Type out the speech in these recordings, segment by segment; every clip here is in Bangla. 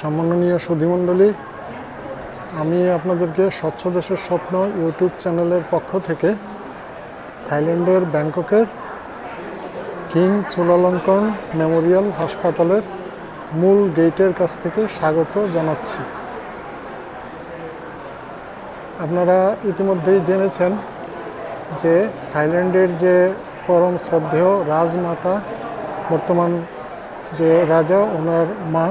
সম্মাননীয় সুধীমণ্ডলী, আমি আপনাদেরকে স্বচ্ছ দেশের স্বপ্ন ইউটিউব চ্যানেলের পক্ষ থেকে থাইল্যান্ডের ব্যাংককের কিং চুলালঙ্কন মেমোরিয়াল হাসপাতালের মূল গেটের কাছ থেকে স্বাগত জানাচ্ছি। আপনারা ইতিমধ্যেই জেনেছেন যে থাইল্যান্ডের যে পরম শ্রদ্ধেয় রাজমাতা, বর্তমান যে রাজা, ওনার মা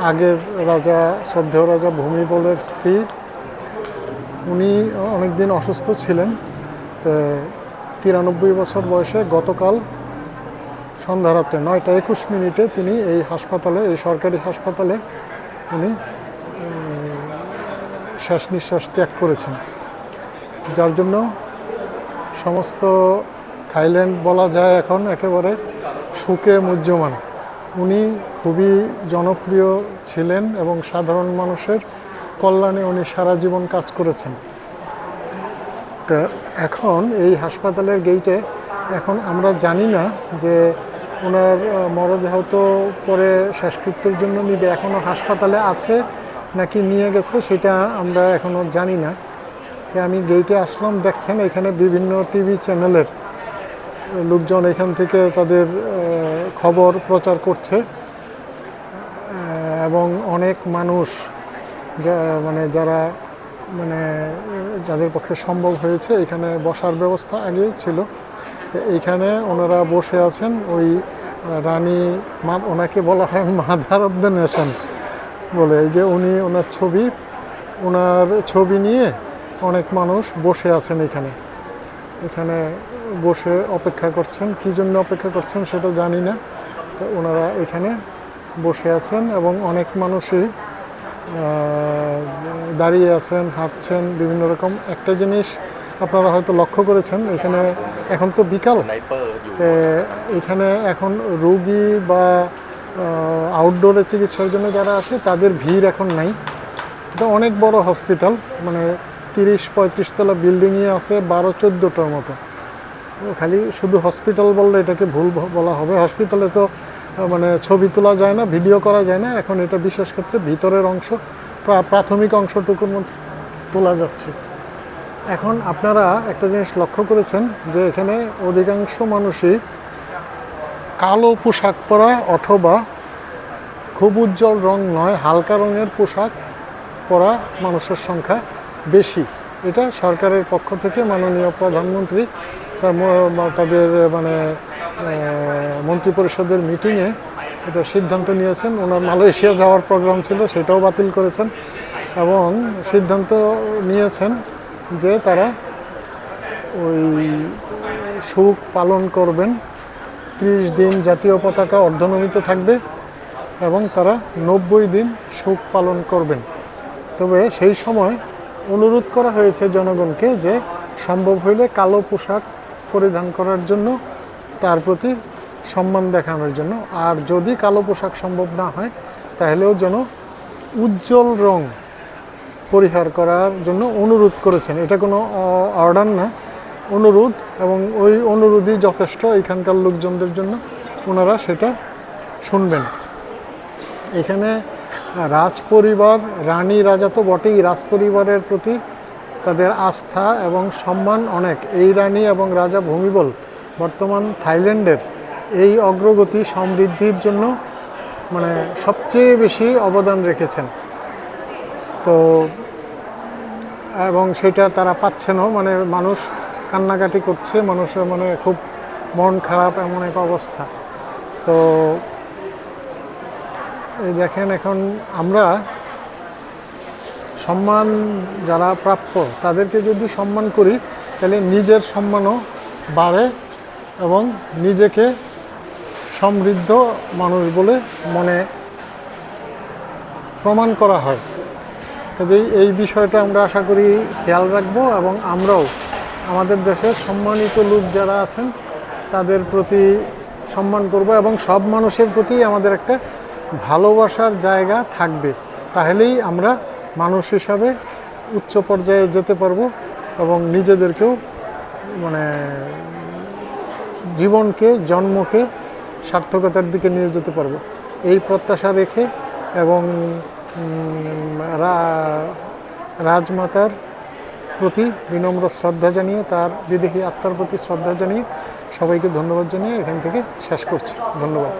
আগের রাজা, শ্রদ্ধেয় রাজা ভূমিবলের স্ত্রী। উনি অনেকদিন অসুস্থ ছিলেন। তো তিরানব্বই বছর বয়সে গতকাল সন্ধ্যা রাত্রে নয়টা একুশ মিনিটে তিনি এই হাসপাতালে, এই সরকারি হাসপাতালে উনি শেষ নিঃশ্বাস ত্যাগ করেছেন। যার জন্য সমস্ত থাইল্যান্ড বলা যায় এখন একেবারে সুখে মুহ্যমান। উনি খুবই জনপ্রিয় ছিলেন এবং সাধারণ মানুষের কল্যাণে উনি সারা জীবন কাজ করেছেন। তো এখন এই হাসপাতালের গেইটে এখন আমরা জানি না যে ওনার মরদেহ তো পরে শেষকৃত্যের জন্য নিবে এখনও হাসপাতালে আছে নাকি নিয়ে গেছে সেটা আমরা এখনও জানি না। তো আমি গেইটে আসলাম, দেখছেন এখানে বিভিন্ন টিভি চ্যানেলের লোকজন এখান থেকে তাদের খবর প্রচার করছে, এবং অনেক মানুষ মানে যারা মানে যাদের পক্ষে সম্ভব হয়েছে এখানে বসার ব্যবস্থা আগেই ছিল। তো এইখানে ওনারা বসে আছেন, ওই রানী মা, ওনাকে বলা হয় মাদার অফ দ্য নেশন বলে যে উনি ওনার ছবি ওনার ছবি নিয়ে অনেক মানুষ বসে আছেন এখানে। এখানে বসে অপেক্ষা করছেন, কী জন্য অপেক্ষা করছেন সেটা জানি না। তো ওনারা এখানে বসে আছেন এবং অনেক মানুষই দাঁড়িয়ে আছেন, হাঁটছেন, বিভিন্ন রকম। একটা জিনিস আপনারা হয়তো লক্ষ্য করেছেন, এখানে এখন তো বিকাল। এখানে এখন রোগী বা আউটডোরে চিকিৎসার জন্য যারা আসে, তাদের ভিড় এখন নাই। এটা অনেক বড় হসপিটাল মানে তিরিশ পঁয়ত্রিশ তলা বিল্ডিংয়ে আছে, বারো চোদ্দোটার মতো। খালি শুধু হসপিটাল বললে এটাকে ভুল বলা হবে। হসপিটালে তো মানে ছবি তোলা যায় না, ভিডিও করা যায় না। এখন এটা বিশেষ ক্ষেত্রে ভিতরের অংশ, প্রা- প্রাথমিক অংশটুকুর মধ্যে তোলা যাচ্ছে। এখন আপনারা একটা জিনিস লক্ষ্য করেছেন যে এখানে অধিকাংশ মানুষই কালো পোশাক পরা অথবা খুব উজ্জ্বল রং নয়, হালকা রঙের পোশাক পরা মানুষের সংখ্যা বেশি। এটা সরকারের পক্ষ থেকে মাননীয় প্রধানমন্ত্রী, তার তাদের মানে মন্ত্রী পরিষদের মিটিংয়ে এটা সিদ্ধান্ত নিয়েছেন। ওনার মালয়েশিয়া যাওয়ার প্রোগ্রাম ছিল, সেটাও বাতিল করেছেন এবং সিদ্ধান্ত নিয়েছেন যে তারা ওই সুখ পালন করবেন। ত্রিশ দিন জাতীয় পতাকা অর্ধনমিত থাকবে এবং তারা নব্বই দিন সুখ পালন করবেন। তবে সেই সময় অনুরোধ করা হয়েছে জনগণকে যে সম্ভব হইলে কালো পোশাক পরিধান করার জন্য তার প্রতি সম্মান দেখানোর জন্য। আর যদি কালো পোশাক সম্ভব না হয়, তাহলেও যেন উজ্জ্বল রং পরিহার করার জন্য অনুরোধ করেছেন। এটা কোনো অর্ডার না। অনুরোধ এবং ওই অনুরোধই যথেষ্ট এখানকার লোকজনদের জন্য। ওনারা সেটা শুনবেন। এখানে রাজ পরিবার রানী, রাজা তো বটেই। রাজ পরিবারের প্রতি তাদের আস্থা এবং সম্মান অনেক। এই রানী এবং রাজা ভূমিবল বর্তমান থাইল্যান্ডের এই অগ্রগতি সমৃদ্ধির জন্য মানে সবচেয়ে বেশি অবদান রেখেছেন। তো, এবং সেটা তারা পাচ্ছেনও মানে মানুষ কান্নাকাটি করছে মানুষের মানে খুব মন খারাপ এমন এক অবস্থা। তো, এই দেখেন এখন আমরা সম্মান যারা প্রাপ্য, তাদেরকে যদি সম্মান করি, তাহলে নিজের সম্মানও বাড়ে এবং নিজেকে সমৃদ্ধ মানুষ বলে মনে প্রমাণ করা হয়। কাজেই এই বিষয়টা আমরা আশা করি খেয়াল রাখব এবং আমরাও আমাদের দেশের সম্মানিত লোক যারা আছেন, তাদের প্রতি সম্মান করব এবং সব মানুষের প্রতি আমাদের একটা ভালোবাসার জায়গা থাকবে। তাহলেই আমরা মানুষ হিসাবে উচ্চ পর্যায়ে যেতে পারব এবং নিজেদেরকেও মানে জীবনকে, জন্মকে সার্থকতার দিকে নিয়ে যেতে পারব। এই প্রত্যাশা রেখে এবং রাজমাতার প্রতি বিনম্র শ্রদ্ধা জানিয়ে, তার বিদেহী আত্মার প্রতি শ্রদ্ধা জানিয়ে সবাইকে ধন্যবাদ জানিয়ে এখান থেকে শেষ করছি। ধন্যবাদ।